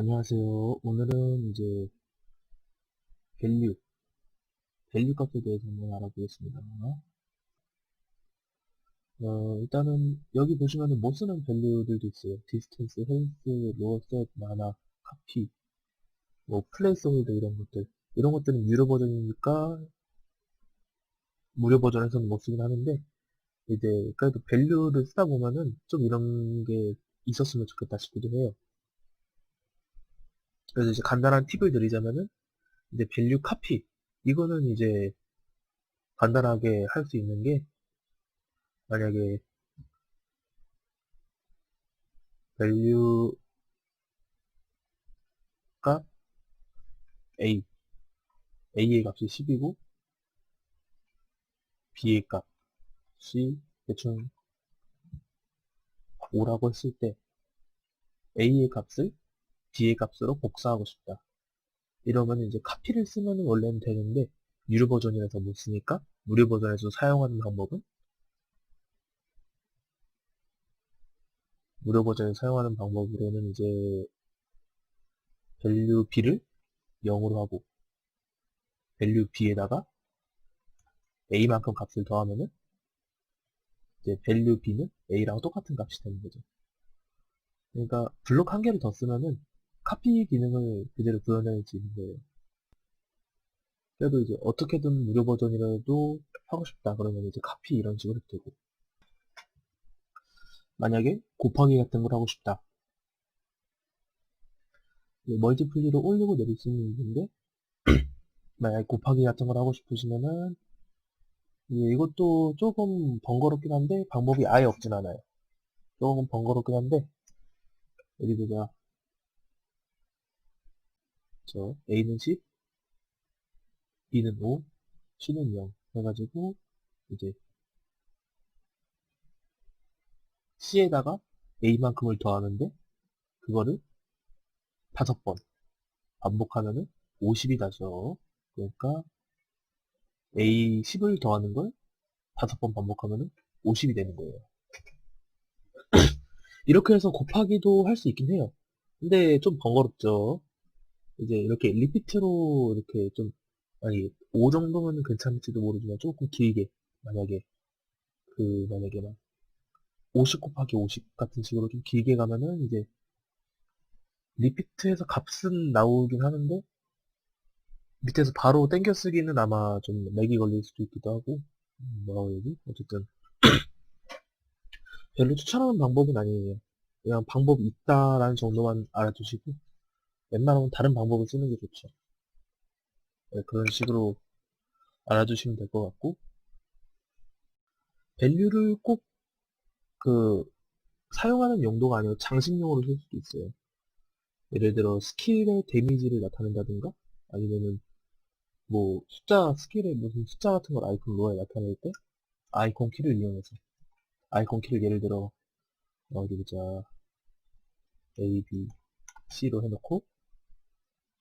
안녕하세요. 오늘은 이제 밸류, 밸류 값에 대해서 한번 알아보겠습니다. 어, 일단은 여기 보시면은 못 쓰는 밸류들도 있어요. 디스턴스, 헬스, 로어 셋, 마나, 카피, 뭐 플레이스 홀드 이런 것들. 이런 것들은 유료 버전이니까 무료 버전에서는 못 쓰긴 하는데 이제 그래도 밸류를 쓰다 보면은 좀 이런 게 있었으면 좋겠다 싶기도 해요. 그래서 이제 간단한 팁을 드리자면은 이제 밸류 카피. 이거는 이제 간단하게 할 수 있는 게 만약에 밸류 값 a a의 값이 10이고 b의 값이 대충 5라고 했을 때 a의 값을 b의 값으로 복사하고 싶다. 이러면 이제 카피를 쓰면 원래는 되는데 유료 버전이라서 못 쓰니까 무료 버전에서 사용하는 방법은 무료 버전에서 사용하는 방법으로는 이제 value b를 0으로 하고 value b에다가 a만큼 값을 더하면은 이제 value b는 a랑 똑같은 값이 되는 거죠. 그러니까 블록 한 개를 더 쓰면은 카피 기능을 그대로 구현할 수 있는 거예요. 그래도 이제 어떻게든 무료 버전이라도 하고 싶다. 그러면 이제 카피 이런 식으로 되고. 만약에 곱하기 같은 걸 하고 싶다. 멀티플리로 올리고 내릴 수 있는 있는데 만약에 곱하기 같은 걸 하고 싶으시면은 이것도 조금 번거롭긴 한데 방법이 아예 없진 않아요. 조금 번거롭긴 한데 여기 보자 저 A는 10 B는 5 C는 0 해가지고 이제 C에다가 A만큼을 더하는데 그거를 다섯 번 반복하면은 50이 나죠. 그러니까 A 10을 더하는 걸 다섯 번 반복하면은 50이 되는 거예요. 이렇게 해서 곱하기도 할 수 있긴 해요. 근데 좀 번거롭죠. 이제 이렇게 리피트로 이렇게 좀 아니 5 정도면 괜찮을지도 모르지만 조금 길게 만약에 그 만약에 막 50 곱하기 50 같은 식으로 좀 길게 가면은 이제 리피트에서 값은 나오긴 하는데 밑에서 바로 땡겨 쓰기는 아마 좀 렉이 걸릴 수도 있기도 하고 음, 뭐라고 해야지? 어쨌든 별로 추천하는 방법은 아니에요. 그냥 방법이 있다라는 정도만 알아두시고 웬만하면 다른 방법을 쓰는 게 좋죠. 네, 그런 식으로 알아두시면 될 것 같고. 밸류를 꼭 그 사용하는 용도가 아니고 장식용으로 쓸 수도 있어요. 예를 들어 스킬의 데미지를 나타낸다든가 아니면은 뭐 숫자 스킬에 무슨 숫자 같은 걸 아이콘 로에 나타낼 때 아이콘 키를 이용해서. 아이콘 키를 예를 들어 어디 보자. A, B, C로 해놓고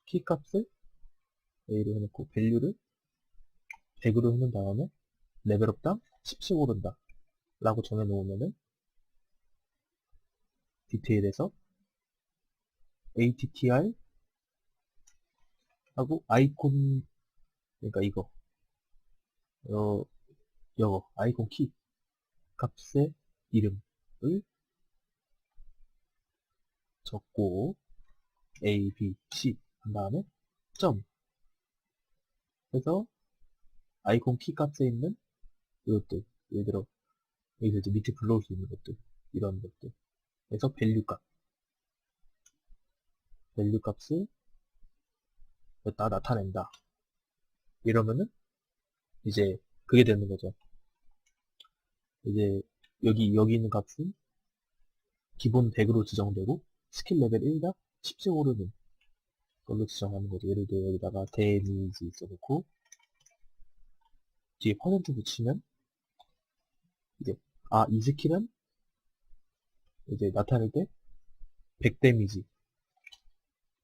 키 값을 A로 해놓고 밸류를 100으로 해놓은 다음에 레벨업당 10씩 오른다 라고 정해놓으면은 디테일에서 attr 하고 아이콘 그러니까 이거 어 이거 아이콘 키 값의 이름을 적고 a b c 한 다음에 점. 해서 아이콘 키 값에 있는 이것들. 예를 들어 여기서 이제 밑에 불러올 수 있는 것들. 이런 것들. 그래서 밸류 값. 밸류 값을 여기다 나타낸다. 이러면은 이제 그게 되는 거죠. 이제 여기 여기 있는 값은 기본 100으로 지정되고 스킬 레벨 1당 10씩 오르는 걸로 지정하는 거죠 예를 들어 여기다가 데미지 써놓고 뒤에 퍼센트 붙이면 이제 아 이 스킬은 이제 나타낼 때 100 데미지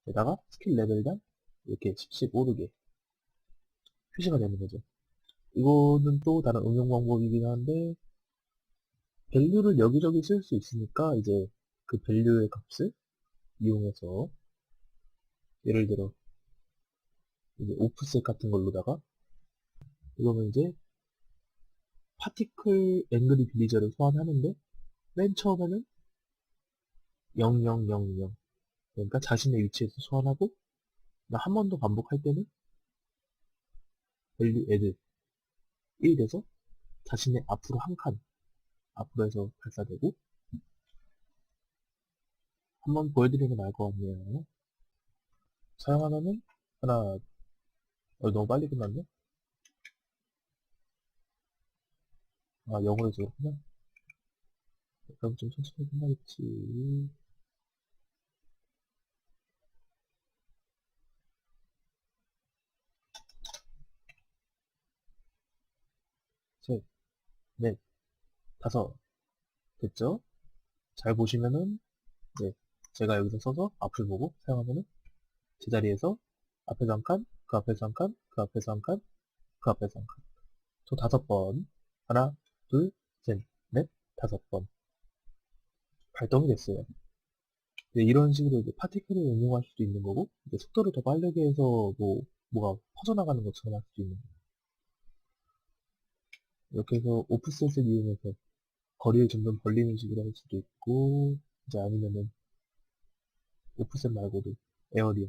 에다가 스킬 레벨당 이렇게 10씩 오르게 표시가 되는 거죠. 이거는 또 다른 응용 방법이긴 한데 밸류를 여기저기 쓸 수 있으니까 이제 그 밸류의 값을 이용해서 예를 들어 이제 오프셋 같은 걸로다가 이거는 이제 파티클 앵그리 빌리저를 소환하는데 맨 처음에는 0000 그러니까 자신의 위치에서 소환하고 한 번 더 반복할 때는 value add 1 돼서 자신의 앞으로 한 칸 앞으로 해서 발사되고 한번 보여드리는 게 나을 것 같네요. 사용하면은 하나 어, 너무 빨리 끝났네. 아 영어로 해서 그렇구나. 그럼 좀 천천히 끝나겠지. 셋, 넷, 다섯. 됐죠? 잘 보시면은, 네. 제가 여기서 써서 앞을 보고 사용하면은, 제 자리에서 앞에서 한 칸, 그 앞에서 한 칸, 그 앞에서 한 칸, 그 앞에서 한 칸. 총 다섯 번. 하나, 둘, 셋, 넷, 다섯 번. 발동이 됐어요. 네, 이런 식으로 이제 파티클을 응용할 수도 있는 거고, 이제 속도를 더 빠르게 해서 뭐, 뭐가 퍼져나가는 것처럼 할 수도 있는 거고. 이렇게 해서 오프셋을 이용해서 거리를 점점 벌리는 식으로 할 수도 있고 이제 아니면은 오프셋 말고도 에어리어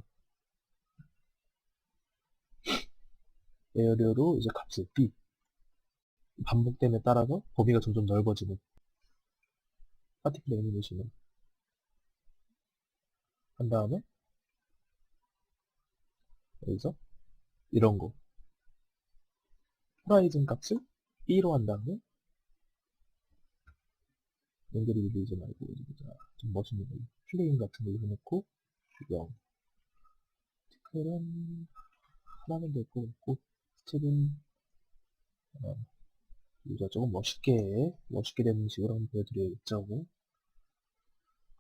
에어리어로 이제 값을 B 반복됨에 따라서 범위가 점점 넓어지는 파티클 애니메이션을 한 다음에 여기서 이런 거. 호라이즌 값을 B로 한 다음에 연결이 밀리지 말고 좀 멋있는 거. 플레인 같은 거 해놓고 0 티클은 하나면 될것 같고 스텝은 어, 우리가 조금 멋있게 멋있게 되는 식으로 한번 보여드려야겠죠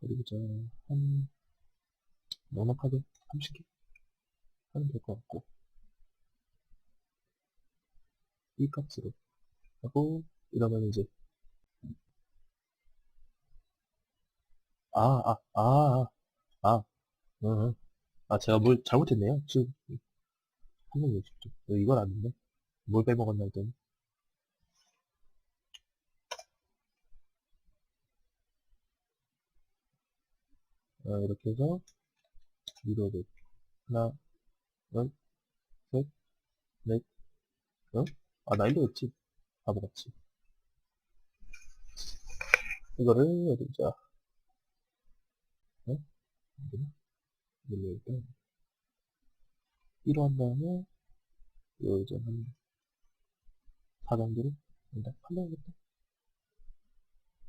그리고 저한 넉넉하게 30개 하면 될 것 같고. 이 값으로. 하고 이러면 이제 아, 아, 아, 아, 아, 어, 아, 제가 뭘 잘못했네요. 지금 한번 보십시오. 이건 아닌데 뭘 빼먹었나 했더니 어, 이렇게 해서 리로드 하나, 둘, 셋, 넷, 어? 아, 나 일로 했지. 바보같이. 이거를 어디 자 어? 이걸로 일단 1호 한 다음에 요 이제 한 4정도로 일단 팔로 하겠다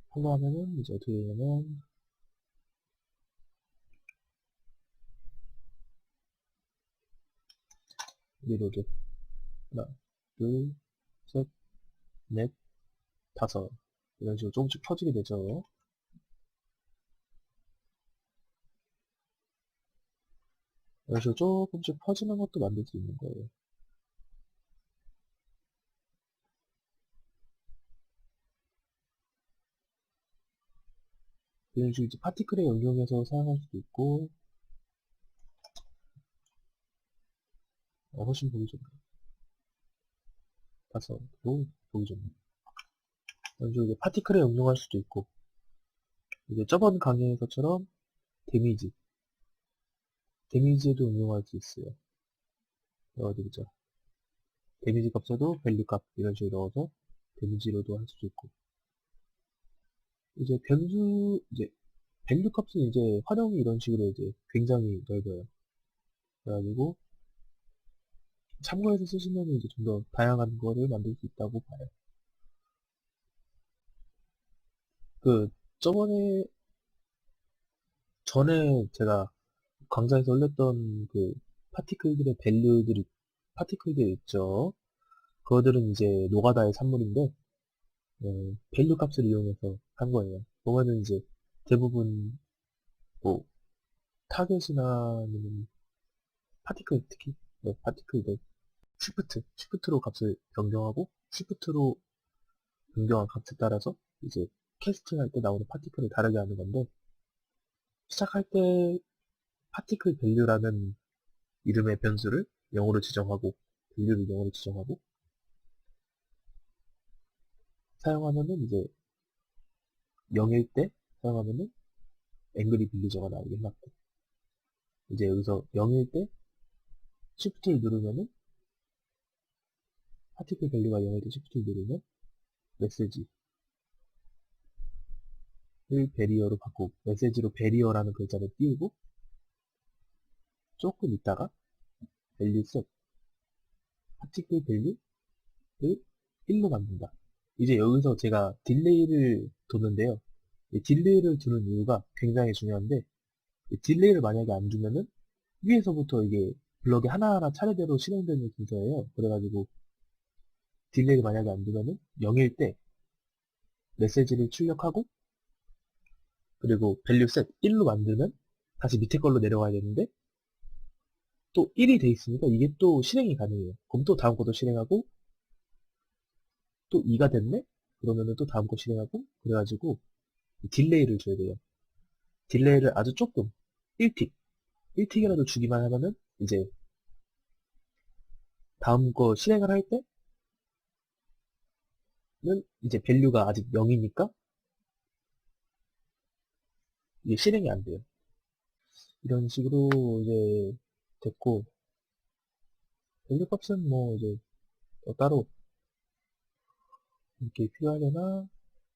팔로 하면은 이제 어떻게 되냐면 리로드 하나 둘 셋 넷, 다섯 이런 식으로 조금씩 퍼지게 되죠. 이런 식으로 조금씩 퍼지는 것도 만들 수 있는 거예요. 이런 식으로 이제 파티클에 응용해서 사용할 수도 있고 어, 훨씬 보기 좋네. 다섯, 오, 보기 좋네. 먼저 이제 파티클에 응용할 수도 있고 이제 저번 강의에서처럼 데미지 데미지에도 응용할 수 있어요. 어디 보자. 데미지 값에도 밸류 값 이런 식으로 넣어서 데미지로도 할 수도 있고. 이제 변수 이제 밸류 값은 이제 활용이 이런 식으로 이제 굉장히 넓어요. 그래가지고 참고해서 쓰시면 이제 좀 더 다양한 거를 만들 수 있다고 봐요. 그 저번에 전에 제가 강좌에서 올렸던 그 파티클들의 밸류들이 파티클들 있죠. 그거들은 이제 노가다의 산물인데 네, 밸류 값을 이용해서 한 거예요. 보면은 이제 대부분 뭐 타겟이나 파티클 특히 네, 파티클들 시프트 시프트로 값을 변경하고 시프트로 변경한 값에 따라서 이제 캐스팅 할 때 나오는 파티클을 다르게 하는 건데 시작할 때 파티클 밸류라는 이름의 변수를 0으로 지정하고 밸류를 0으로 지정하고 사용하면은 이제 0일 때 사용하면은 앵그리 빌리저가 나오게 해놨고 이제 여기서 0일 때 Shift를 누르면은 파티클 밸류가 0일 때 Shift를 누르면 메시지 를 베리어로 바꾸고 메시지로 베리어라는 글자를 띄우고 조금 있다가 밸류 셋 파티클 밸류를 1로 만든다. 이제 여기서 제가 딜레이를 두는데요. 이 딜레이를 두는 이유가 굉장히 중요한데 이 딜레이를 만약에 안 주면은 위에서부터 이게 블럭이 하나하나 차례대로 실행되는 순서예요. 그래가지고 딜레이를 만약에 안 두면은 0일 때 메시지를 출력하고 그리고 밸류 셋 1로 만들면 다시 밑에 걸로 내려가야 되는데 또 1이 돼 있으니까 이게 또 실행이 가능해요. 그럼 또 다음 것도 실행하고 또 2가 됐네? 그러면은 또 다음 거 실행하고 그래가지고 딜레이를 줘야 돼요. 딜레이를 아주 조금 1틱 1틱이라도 주기만 하면은 이제 다음 거 실행을 할 때는 이제 밸류가 아직 0이니까 이게 실행이 안 돼요. 이런 식으로 이제 됐고 밸류 값은 뭐 이제 또 따로 이렇게 필요하려나